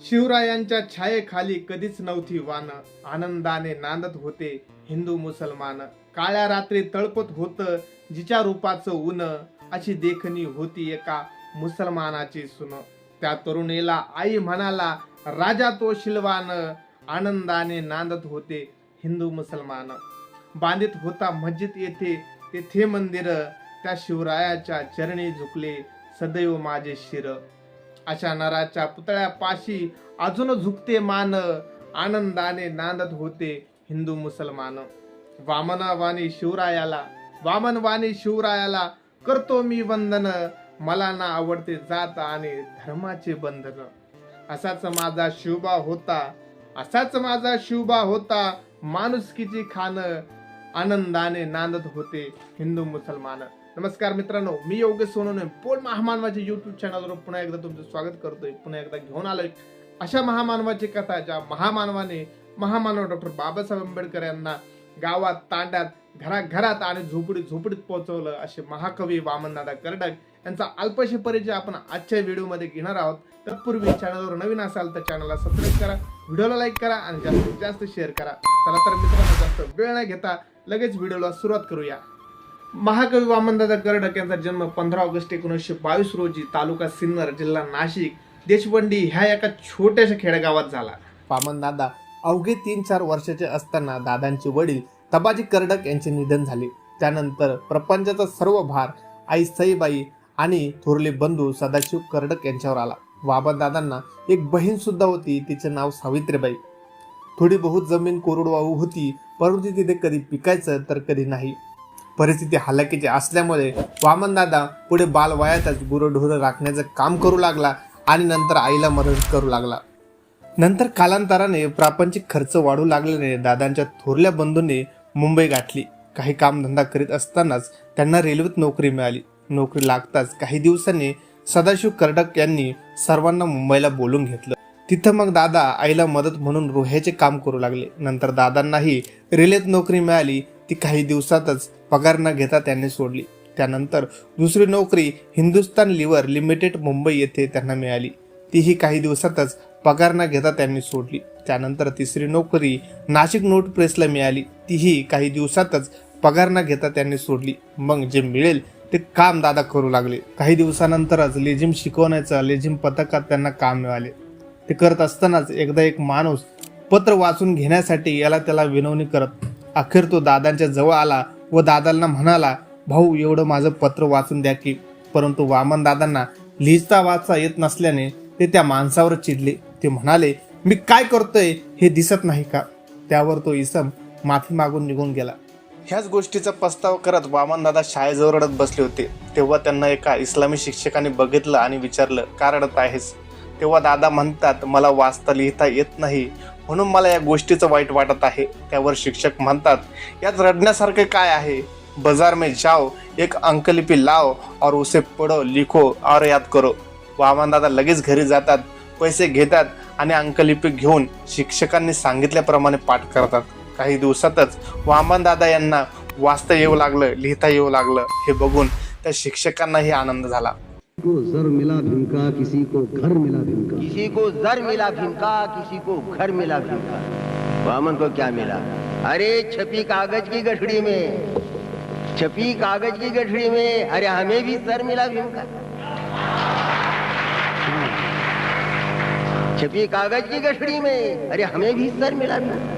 शिवरायांच्या छायेखाली कधीच नव्हती वान. आनंदाने नांदत होते हिंदू मुसलमान. काळ्या रात्री तळपत होत जिच्या रूपाचं ऊन. अशी देखणी होती एका मुसलमानाची सुन. त्या तरुणीला आई म्हणाला राजा तो शिलवान. आनंदाने नांदत होते हिंदू मुसलमान. बांधित होता मस्जिद येथे. तेथे मंदिर. त्या शिवरायाच्या चरणी झुकले. सदैव माझे शिर. अशा नराच्या पुतळ्यापाशी अजून झुकते मान आनंदाने नांदत होते हिंदू मुसलमान. वामनवाणी शिवरायाला वामनवाणी शिवरायाला करतो मी वंदन मला ना आवडते जात आणि धर्माचे बंधन. असाच माझा शिवबा होता असाच माझा शिवबा होता माणुसकीची खान आनंदाने नांदत होते हिंदू मुसलमान. नमस्कार मित्रांनो मी योगेश सोनवणे पोल महामानवाच्या युट्यूब चॅनलवर पुन्हा एकदा तुमचं स्वागत करतोय. पुन्हा एकदा घेऊन आलोय. अशा महामानवाची कथा ज्या महामानवाने महामानव डॉक्टर बाबासाहेब आंबेडकर यांना गावात तांड्यात घराघरात आणि झोपडीत झोपडीत पोहोचवलं असे महाकवी वामनदादा कर्डक यांचा अल्पशे परिचय आपण आजच्या व्हिडिओमध्ये घेणार आहोत. तत्पूर्वी चॅनलवर नवीन असाल तर चॅनलला सबस्क्राईब करा व्हिडिओला लाईक करा आणि जास्तीत जास्त शेअर करा. चला तर मित्रांनो जास्त वेळ न घेता लगेच व्हिडिओला सुरुवात करूया. महाकवी वामनदादा कर्डक यांचा जन्म पंधरा ऑगस्ट एकोणीसशे बावीस रोजी तालुका सिन्नर जिल्हा नाशिक देशवंडी ह्या एका छोट्याशा खेडेगावात झाला. वामनदादा अवघे तीन चार वर्षाचे असताना दादांचे वडील तबाजी कर्डक यांचे निधन झाले. त्यानंतर प्रपंचाचा सर्व भार आई सईबाई आणि थोरले बंधू सदाशिव कर्डक यांच्यावर आला. वामनदादांना एक बहीण सुद्धा होती तिचे नाव सावित्रीबाई. थोडी बहुत जमीन कोरडवाहू होती परंतु तिथे कधी पिकायचं तर कधी नाही. परिस्थिती हालाकीची असल्यामुळे वामनदादा पुढे बालवयातच गुरंढोरं राखण्याचं काम करू लागला आणि नंतर आईला मदत करू लागला. नंतर कालांतराने प्रापंचिक खर्च वाढू लागल्याने दादांच्या थोरल्या बंधूंनी मुंबई गाठली. काही कामधंदा करीत असतानाच त्यांना रेल्वेत नोकरी मिळाली. नोकरी लागताच काही दिवसांनी सदाशिव कर्डक यांनी सर्वांना मुंबईला बोलून घेतलं. तिथं मग दादा आईला मदत म्हणून रोह्याचे काम करू लागले. नंतर दादांनाही रेल्वेत नोकरी मिळाली ती काही दिवसातच पगार न घेता त्यांनी सोडली. त्यानंतर दुसरी नोकरी हिंदुस्तान लिव्हर लिमिटेड मुंबई येथे त्यांना मिळाली. तीही काही दिवसातच पगार न घेता त्यांनी सोडली. त्यानंतर तिसरी नोकरी नाशिक नोट प्रेसला मिळाली. तीही काही दिवसातच पगार न घेता त्यांनी सोडली. मग जे मिळेल ते काम दादा करू लागले. काही दिवसानंतरच लेझिम शिकवण्याचं लेझिम पथकात त्यांना काम मिळाले. ते करत असतानाच एकदा एक माणूस पत्र वाचून घेण्यासाठी याला त्याला विनवणी करत अखेर तो दादांच्या जवळ आला व दादांना म्हणाला भाऊ एवढं माझं पत्र वाचून द्या की. परंतु वामन दादांना लिहिता वाचता येत नसल्याने ते त्या माणसावर चिडले. ते म्हणाले मी काय करतोय हे दिसत नाही का? त्यावर तो इसम माफी मागून निघून गेला. ह्याच गोष्टीचा प्रस्ताव करत वामनदादा शाळेजवळ रडत बसले होते. तेव्हा त्यांना एका इस्लामी शिक्षकाने बघितलं आणि विचारलं का रडत आहेस? तेव्हा दादा म्हणतात मला वाचता लिहिता येत नाही. म्हणून मला या गोष्टीचं वाईट वाटत आहे. त्यावर शिक्षक म्हणतात यात रडण्यासारखे काय आहे? बाजार में जाओ एक अंकलिपी लाव और उसे पढो लिखो और याद करो. वामनदादा लगेच घरी जातात पैसे घेतात आणि अंकलिपी घेऊन शिक्षकांनी सांगितल्याप्रमाणे पाठ करतात. काही दिवसातच वामनदादा यांना वाचता येऊ लागलं लिहिता येऊ लागलं हे बघून त्या शिक्षकांनाही आनंद झाला. को जर मिला भीम का किसी को घर मिला भीम का किसी को जर मिला भीम का किसी को घर मिला भीम का वामन को क्या मिला? अरे, छपी कागज़ की गठड़ी में। छपी कागज़ की गठड़ी में, अरे, हमें भी सर मिला भीम का छपी कागज़ की गठड़ी में, अरे, हमें भी सर मिला भीम का